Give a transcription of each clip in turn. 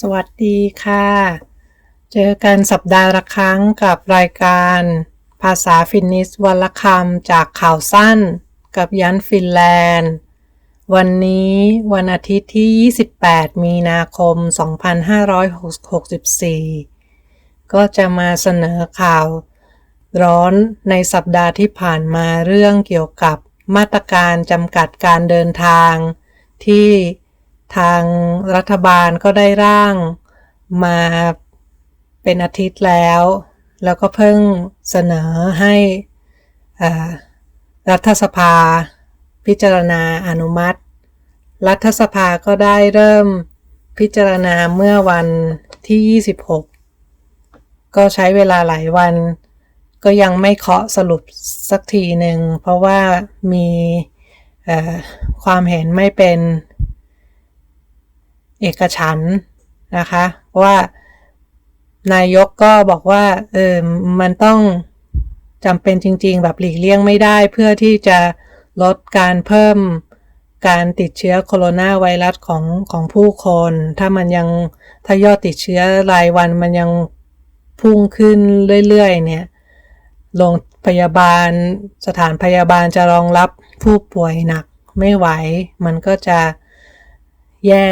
สวัสดีค่ะ เจอกันสัปดาห์ละครั้งกับรายการ ภาษาฟินนิสวันละคำจากข่าวสั้น กับยันฟินแลนด์ วันนี้วันอาทิตย์ที่ 28 มีนาคม 2564 ก็จะมาเสนอข่าว ร้อนในสัปดาห์ที่ผ่านมาเรื่องเกี่ยวกับมาตรการจำกัดการเดินทางที่ ทางรัฐบาลก็ได้ร่างมาเป็นอาทิตย์แล้ว แล้วก็เพิ่งเสนอให้รัฐสภา พิจารณาอนุมัติ รัฐสภาก็ได้เริ่มพิจารณาเมื่อวันที่ 26 ก็ใช้เวลาหลายวัน ก็ยังไม่เคาะสรุปสักทีหนึ่ง เพราะว่ามีความเห็นไม่เป็น เอกฉันนะคะเพราะว่านายกก็บอกว่าเออมันต้องจำเป็นจริง ๆ แบบหลีกเลี่ยงไม่ได้เพื่อที่จะลดการเพิ่มการติดเชื้อโคโรนาไวรัสของของผู้คน ถ้ามันยังถ้ายอดติดเชื้อรายวันมันยังพุ่งขึ้นเรื่อยๆ เนี่ยโรงพยาบาลสถานพยาบาลจะรองรับผู้ป่วยหนักไม่ไหว มันก็จะแย่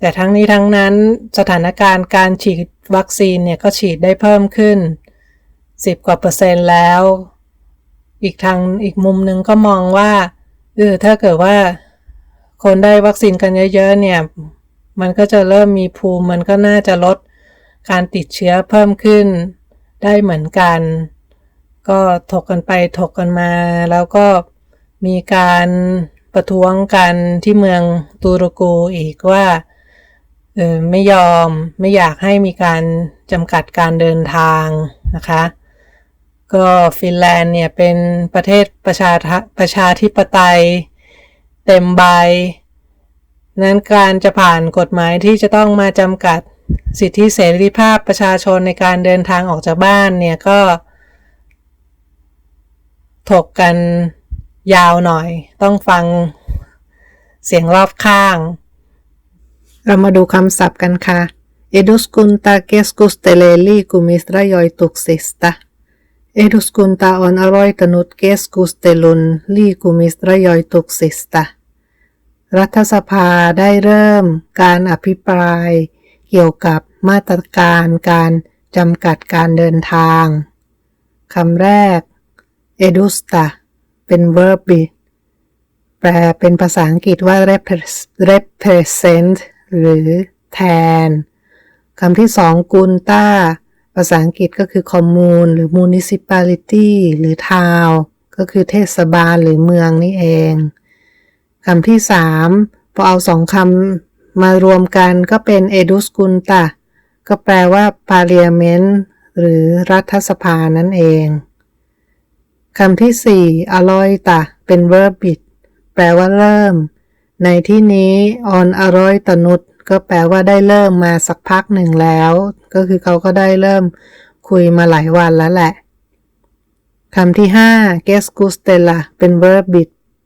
แต่ทั้งนี้ทั้งนั้นสถานการณ์การฉีดวัคซีนเนี่ยก็ฉีดได้เพิ่มขึ้น 10 กว่าเปอร์เซ็นต์แล้ว อีกทางอีกมุมหนึ่งก็มองว่าเออถ้าเกิดว่า คนได้วัคซีนกันเยอะๆเนี่ย มันก็จะเริ่มมีภูมิมันก็น่าจะลดการติดเชื้อเพิ่มขึ้นได้เหมือนกัน ก็ถกกันไปถกกันมา แล้วก็มีการประท้วงกันที่เมืองตูรกูอีกว่า เออไม่ยอมไม่อยากให้มีการจำกัดการเดินทางนะคะ ก็ฟินแลนด์เนี่ยเป็นประเทศประชาประชาธิปไตยเต็มใบ นั้นการจะผ่านกฎหมายที่จะต้องมาจำกัดสิทธิเสรีภาพประชาชนในการเดินทางออกจากบ้านเนี่ยก็ ถกกันยาวหน่อย ต้องฟังเสียงรอบข้าง เรามาดูคำศัพท์กันค่ะ Eduskunta keskustelee liikumisrajoituksista. Eduskunta on aloittanut keskustelun liikumisrajoituksista. รัฐสภาได้เริ่มการอภิปราย เกี่ยวกับมาตรการการจำกัดการเดินทางคำแรก edusta เป็น verb แปลเป็นภาษาอังกฤษว่า represent หรือแทนคำที่สองกุนต้า ภาษาอังกฤษก็คือ commune หรือ municipality หรือ town ก็คือเทศบาลหรือเมืองนี่เองคำที่สามพอเอาสองคำมารวมกันก็เป็น edus kunta ก็แปลว่า parliament หรือรัฐสภานั่นเองคำที่สี่ aloita เป็น verb แปลว่าเริ่ม ในที่นี้ on อร่อยตนุดก็แปลว่าได้เริ่มมาสักพักหนึ่งแล้ว ก็คือเขาก็ได้เริ่มคุยมาหลายวันแล้วแหละคำที่ 5 g e s c u s t e l a เป็น verb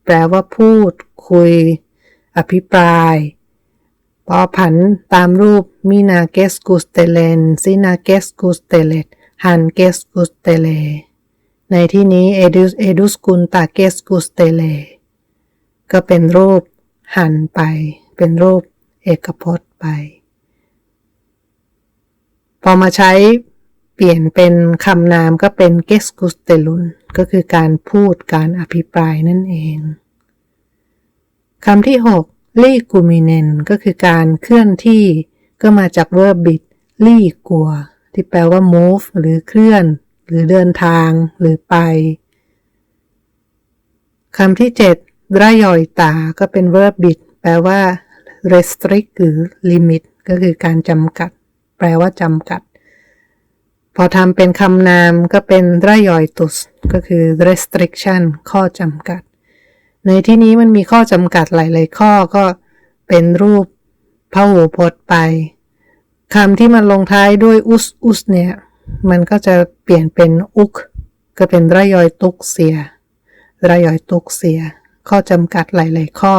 แปลว่าพูด คุย อภิปราย พอผันตามรูปมินาเกสกุสเตเลนซินาเกสกุสเตเลตฮันเกสกุสเตเล ในที่นี้เอดุสเอดุสกุนตาเกสกุสเตเล ก็เป็นรูป หันไปเป็นรูปเอกพจน์ไป พอมาใช้เปลี่ยนเป็นคำนามก็เป็นเกสกุสเตลุนก็คือการพูดการอภิปรายนั่นเองคำที่ 6 ลีกูมิเนนก็คือการเคลื่อนที่ก็มาจาก verb bit ลีกัว ที่แปลว่า move หรือเคลื่อน หรือเดินทาง หรือไปคำที่ 7 รายอยตาก็เป็น verb bit แปลว่า restrict หรือ limit ก็คือการจำกัด แปลว่าจำกัด พอทำเป็นคำนามก็เป็นรายอยตุสก็คือ restriction ข้อจำกัด ในที่นี้มันมีข้อจำกัดหลาย ๆ ข้อก็เป็นรูปพหูพจน์ไปคำที่มันลงท้ายด้วยอุสอุสเนี่ย มันก็จะเปลี่ยนเป็นอุก ก็เป็นรายอยตุกเสียรายอยตุกเสีย ข้อจำกัดหลาย ๆ ข้อ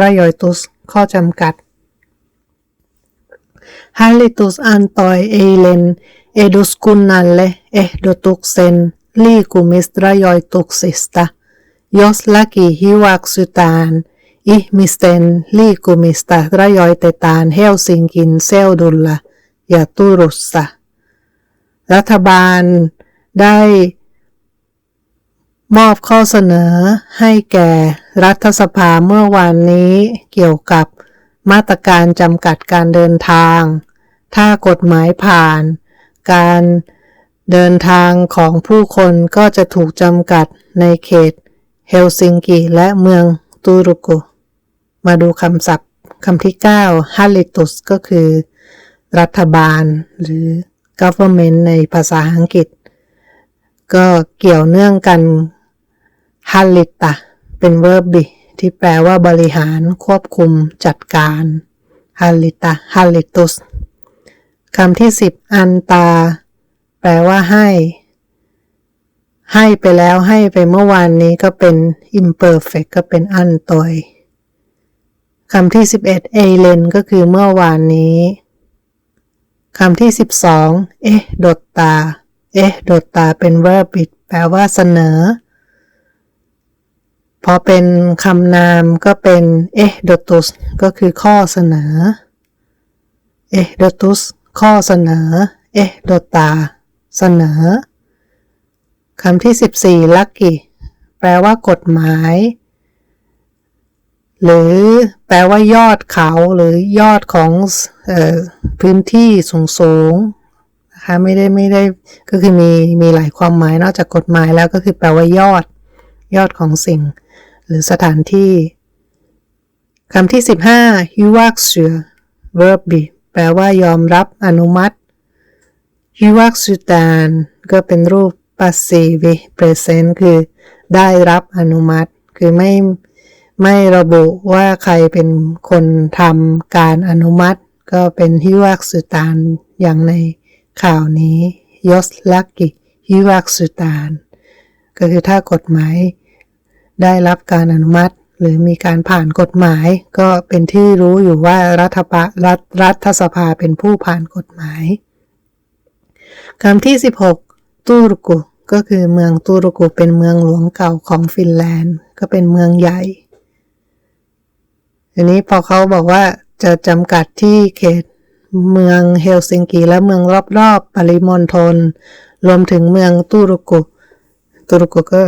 รายอยตุสข้อจำกัด Hallitus antoi eilen eduskunnalle ehdotuksen liikumisrajoituksista, jos laki hyväksytään ihmisten liikumista rajoitetaan Helsingin seudulla ja Turussa. รัฐบาลได้ มอบข้อเสนอให้แก่รัฐสภาเมื่อวานนี้เกี่ยวกับมาตรการจำกัดการเดินทาง ถ้ากฎหมายผ่าน การเดินทางของผู้คนก็จะถูกจำกัดในเขตเฮลซิงกิและเมืองตูรุกุ มาดูคำศัพท์คำที่ 9 Hallitus ก็คือ รัฐบาลหรือ government ในภาษาอังกฤษ ก็เกี่ยวเนื่องกัน Hallita เป็น verb ที่แปลว่าบริหารควบคุมจัดการ Hallita Hallitus คำที่10อันตา แปลว่าให้ ให้ไปแล้วให้ไปเมื่อวานนี้ก็เป็น imperfect ก็เป็นอันตอยคำที่11เอเลนก็คือเมื่อวานนี้คำที่12เอ๊ะดดตา เอ๊ะดดตาเป็น verb แปลว่าเสนอ พอเป็นคำนามก็เป็นเอ๊ดตุสก็คือข้อเสนอเอ๊ดตุสข้อเสนอเอ๊ดตา เสนอคำที่ 14ลักกี้แปลว่ากฎหมาย หรือแปลว่ายอดเขาหรือยอดของออพื้นที่สูงสูงนะคะไม่ได้ไม่ได้ก็คือมีมีหลายความหมายนอกจากกฎหมายแล้วก็คือแปลว่ายอดยอดของสิ่ง หรือสถานที่คำที่ 15 h u w a k s u verb be แปลว่ายอมรับอนุมัติ h u w a k s u t a n ก็เป็นรูป passive present คือได้รับอนุมัติ คือไม่ไม่ระบุว่าใครเป็นคนทำการอนุมัติ ก็เป็นฮิวักสุตานอย่างในข่าวนี้ยศลักกิฮิวักสุตาน ก็คือถ้ากฎหมาย ได้รับการอนุมัติ หรือมีการผ่านกฎหมาย ก็เป็นที่รู้อยู่ว่ารัฐบารัฐรัฐสภาเป็นผู้ผ่านกฎหมายคำที่ 16 ตูรกุก็คือเมืองตูรกุเป็นเมืองหลวงเก่าของฟินแลนด์ ก็เป็นเมืองใหญ่อันนี้พอเขาบอกว่าจะจำกัดที่เขตเมืองเฮลซิงกิและเมืองรอบๆปริมณฑลรวมถึงเมืองตูรุกุตูรุกุก็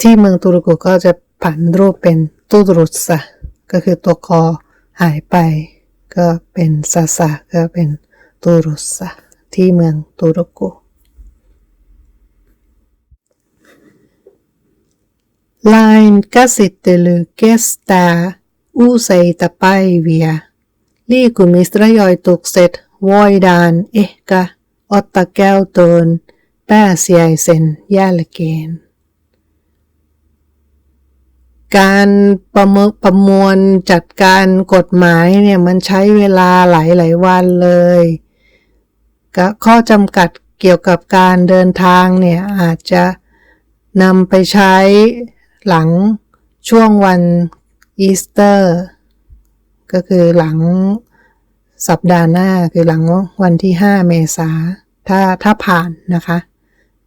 ที่เมืองตุรกุก็จะผันรูปเป็นตุตรุษะก็คือตัวคอหายไป ก็เป็นซาซาก็เป็นตุรุษะที่เมืองตุรกุลายก็สิตเลืเกสตาอุใซตะไปเวียลี่กุมิสระยอยตกเสร็จวอยดานเอกะอตตะแก้วตินแป้เสียเซนยาละเกน รประมประมวลจัดการกฎหมายเนี่ยมันใช้เวลาหลายหลายวันเลยข้อจำกัดเกี่ยวกับการเดินทางเนี่ยอาจจะนำไปใช้หลังช่วงวันอีสเตอร์ ก็คือหลังสัปดาห์หน้าคือหลังวันที่ 5 เมษาถ้าถ้าผ่านนะคะ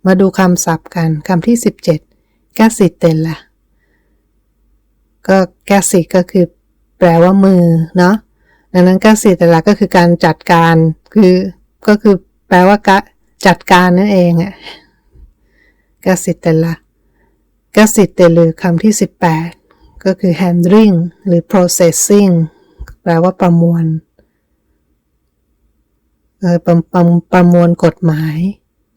มาดูคำศัพท์กันคำที่ 17กสิเตลละ ก็แกสิก็คือแปลว่ามือเนาะดังนั้นแกสิเตละก็คือการจัดการคือก็คือแปลว่ากะจัดการนั่นเองอะแกสิเตละแกสิเตลือคำที่ 18 ก็คือ handling หรือ processing แปลว่าประมวลประประประมวลกฎหมาย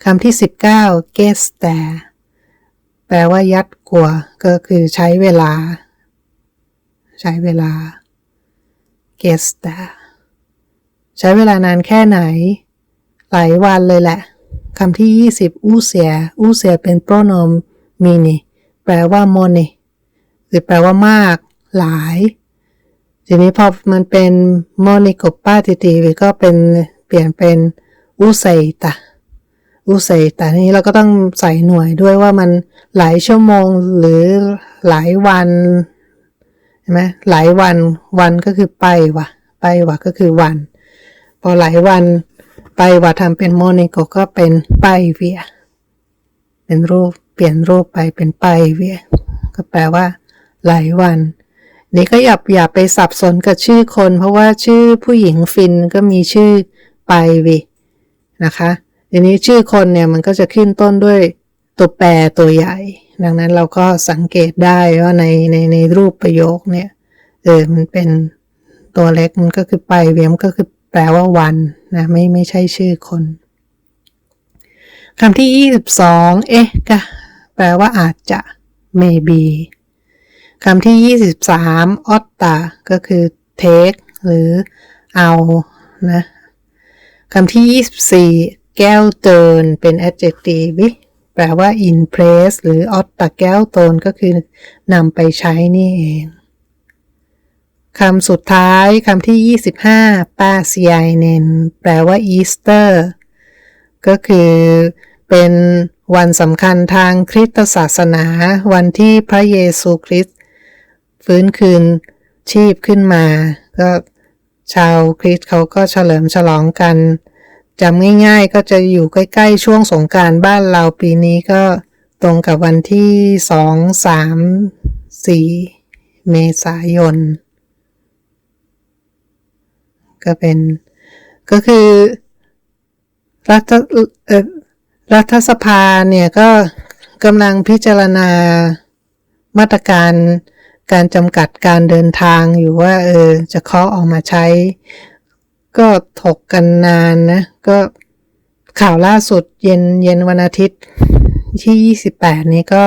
คำที่ 19 g e s t a แปลว่ายัดกลัวก็คือใช้เวลา ใช้เวลา g e s t a ใช้เวลานานแค่ไหน หลายวันเลยแหละคำที่ 20 อูเสีย อูเสียเป็น pronoun mini แปลว่า money หรือแปลว่ามาก หลาย ทีนี้พอมันเป็นโมนิโกปาติตีก็เป็นเปลี่ยนเป็นอุเซตะอุเซตะนี้เราก็ต้องใส่หน่วยด้วยว่ามันหลายชั่วโมงหรือหลายวัน ไหมหลายวันวันก็คือไปวะไปวะก็คือวัน พอหลายวันไปว่าทำเป็นโมนิโกก็เป็นไปเวีย เป็นรูปเปลี่ยนรูปไปเป็นไปเวีย ก็แปลว่า หลายวันนี่ก็อย่าอย่าไปสับสนกับชื่อคน เพราะว่าชื่อผู้หญิงฟินก็มีชื่อไปวีนะคะทีนี้ชื่อคนเนี่ยมันก็จะขึ้นต้นด้วยตัวแปรตัวใหญ่ ดังนั้นเราก็สังเกตได้ว่าในในในรูปประโยคเนี่ยเออมันเป็นตัวเล็กมันก็คือไปเวียมก็คือแปลว่าวันนะไม่ไม่ใช่ชื่อคนคำที่ 22 เอ๊ะกะแปลว่าอาจจะ maybe คำที่ 23 ออตตาก็คือ take หรือเอานะคำที่ 24 แก้วเตินเป็น adjective ลว่า in place หรือออตตาแก้วตนก็คือนำไปใช้นี่เองคำสุดท้ายคำที่ 25ปาเซียเนนแปลว่าอีสเตอร์ ก็คือเป็นวันสำคัญทางคริสตศาสนา วันที่พระเยซูคริสต์ฟื้นคืนชีพขึ้นมา ก็ชาวคริสต์เขาก็เฉลิมฉลองกัน จำง่ายๆ ก็จะอยู่ใกล้ๆ ช่วงสงการบ้านเราปีนี้ก็ตรงกับวันที่สองสามสี่เมษายน ก็เป็นก็คือรัฐรัฐสภาเนี่ยก็กำลังพิจารณามาตรการการจำกัดการเดินทางอยู่ว่าเออจะเคาะออกมาใช้ ก็ถกกันนานนะ ก็ข่าวล่าสุดเย็นเย็นวันอาทิตย์ที่ 28 นี้ก็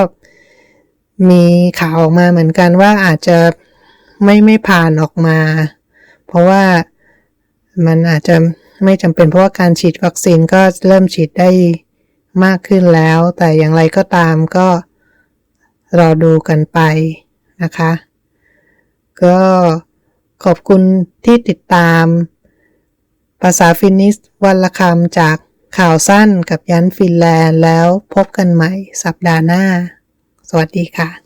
มีข่าวออกมาเหมือนกันว่าอาจจะไม่ไม่ผ่านออกมา เพราะว่ามันอาจจะไม่จำเป็นเพราะว่าการฉีดวัคซีนก็เริ่มฉีดได้มากขึ้นแล้ว แต่อย่างไรก็ตามก็รอดูกันไปนะคะ ก็ขอบคุณที่ติดตาม ภาษาฟินิสวันละคำจากข่าวสั้นกับยันฟินแลนด์แล้วพบกันใหม่สัปดาห์หน้า สวัสดีค่ะ